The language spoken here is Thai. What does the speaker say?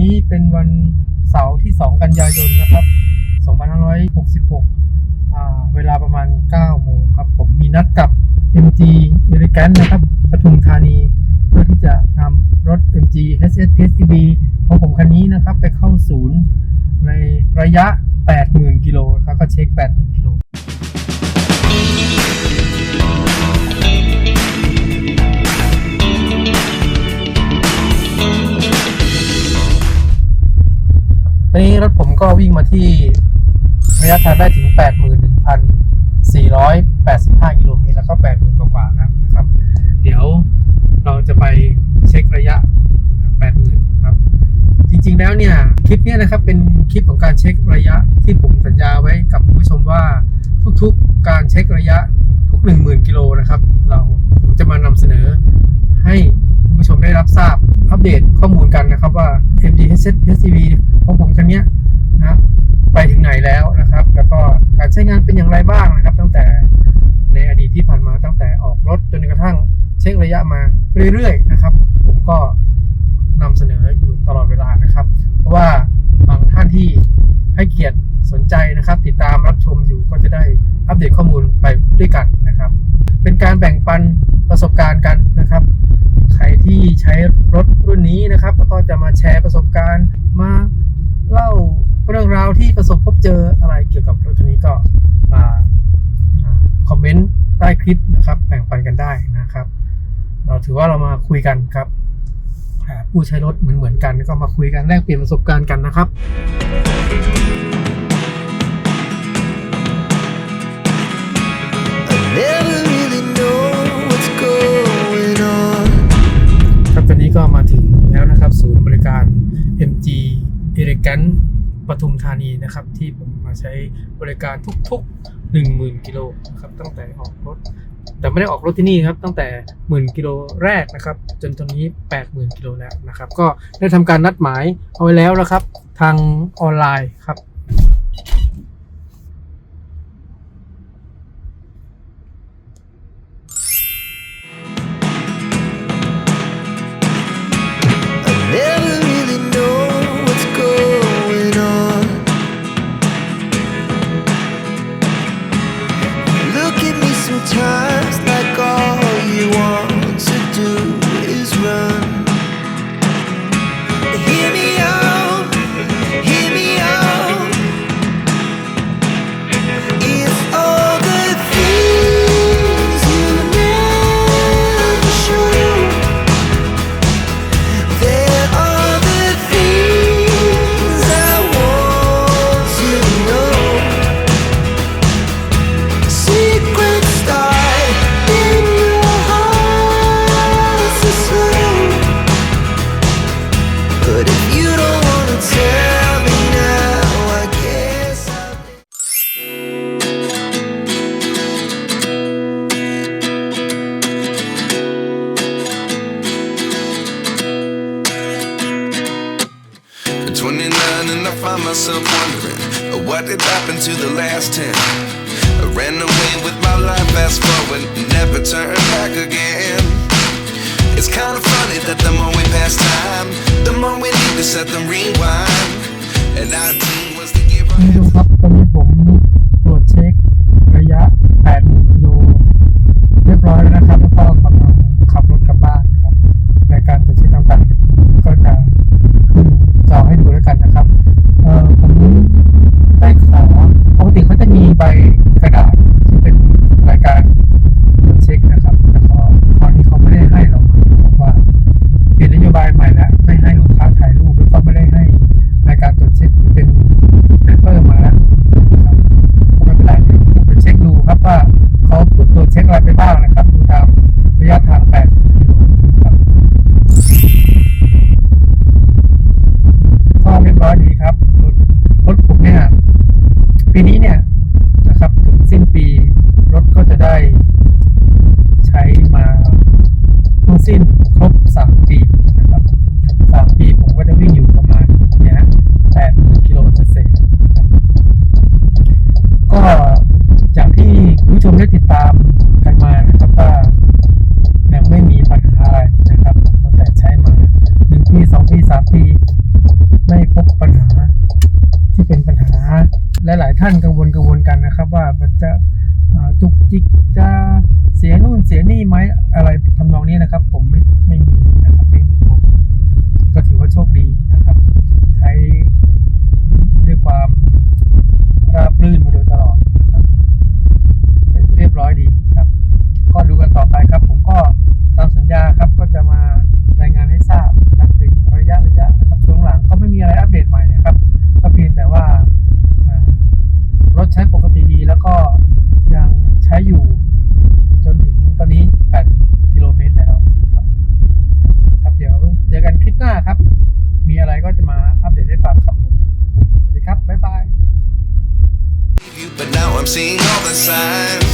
นี้เป็นวันเสาร์ที่ 2 กันยายนนะครับ 2566 เวลาประมาณ 9 โมงครับ ผมมีนัดกับ MG Elegant นะครับปทุมธานี เพื่อที่จะนำรถ MG HS PHEV ของผมคันนี้นะครับ ไปเข้าศูนย์ในระยะ 80,000 กิโลครับก็เช็ค 80,000 กิโล ก็วิ่งมาที่ระยะทางได้ถึง 81,485 กิโลเมตรแล้วก็ 80,000 กว่าๆนะครับ เดี๋ยวเราจะไปเช็คระยะ 80,000ครับ จริงๆแล้วเนี่ย คลิปเนี้ยนะครับเป็นคลิปของการเช็คระยะที่ผมสัญญาไว้กับคุณผู้ชมว่าทุกๆการเช็คระยะทุก 10,000 กิโลนะครับ เราผมจะมานำเสนอให้คุณผู้ชมได้รับทราบอัปเดตข้อมูลกันนะครับว่า MDHS PCV ของผมคันเนี้ย นะไปถึงไหนแล้วนะครับ แล้วก็การใช้งานเป็นอย่างไรบ้างนะครับ ตั้งแต่ในอดีตที่ผ่านมาตั้งแต่ออกรถจนกระทั่งเช็คระยะมาเรื่อยๆนะครับ ผมก็นำเสนออยู่ตลอดเวลานะครับ เพราะว่าบางท่านที่ให้เกียรติสนใจนะครับ ติดตามรับชมอยู่ก็จะได้อัปเดตข้อมูลไปด้วยกันนะครับ เป็นการแบ่งปันประสบการณ์กันนะครับ ใครที่ใช้รถรุ่นนี้นะครับ แล้วก็จะมาแชร์ประสบการณ์มา รื่องราวที่ประสบพบเจออะไรเกี่ยวกับรถคันนี้ก็มาอ่าคอมเมนต์ใต้คลิปนะครับแบ่งปันกันได้นะครับ เราถือว่าเรามาคุยกันครับอ่าผู้ใช้รถเหมือนเหมือนๆกันก็มาคุยกันแลกเปลี่ยนประสบการณ์กันนะครับ Never really know what's going on. ครับตอนนี้ก็มาถึงแล้วนะครับ ศูนย์บริการ MG Elegant ปทุมธานีนะครับ ที่ผมมาใช้บริการทุกๆ 10,000กิโลนะครับตั้งแต่ออกรถ แต่ไม่ได้ออกรถที่นี่ครับ ตั้งแต่หมื่นกิโลแรกนะครับ จนตอนนี้ 80,000กิโลแล้วนะครับ ก็ได้ทำการนัดหมายเอาไว้แล้วนะครับ ทางออนไลน์ครับ time. myself wondering uh, what did happen to the last 10. I ran away with my life, fast forward, never turn back again. It's kind of funny that the more we pass time, the more we need to set them rewind. And 19 was the year คุณ I ผู้ชมครับตอนนี้ผมตรวจเช็ค ได้ติดตามกันมานะครับว่ายังไม่มีปัญหาอะไรนะครับตั้งแต่ใช้มาหนึ่งปีสองปีสามปี ไม่พบปัญหาที่เป็นปัญหาและหลายท่านกังวลกังวลกันนะครับ ว่ามันจะอ่าจุกจิกจะเสียนู่นเสียนี่ไหมอะไรทำนองนี้นะครับ ผมไม่ไม่มีนะ 8กิโลเมตรแล้วครับเดี๋ยวเจอกันคลิปหน้าครับ มีอะไรก็จะมาอัปเดตให้ฟังครับมสวัสดีครับ บ๊ายบาย but now I'm seeing all the signs.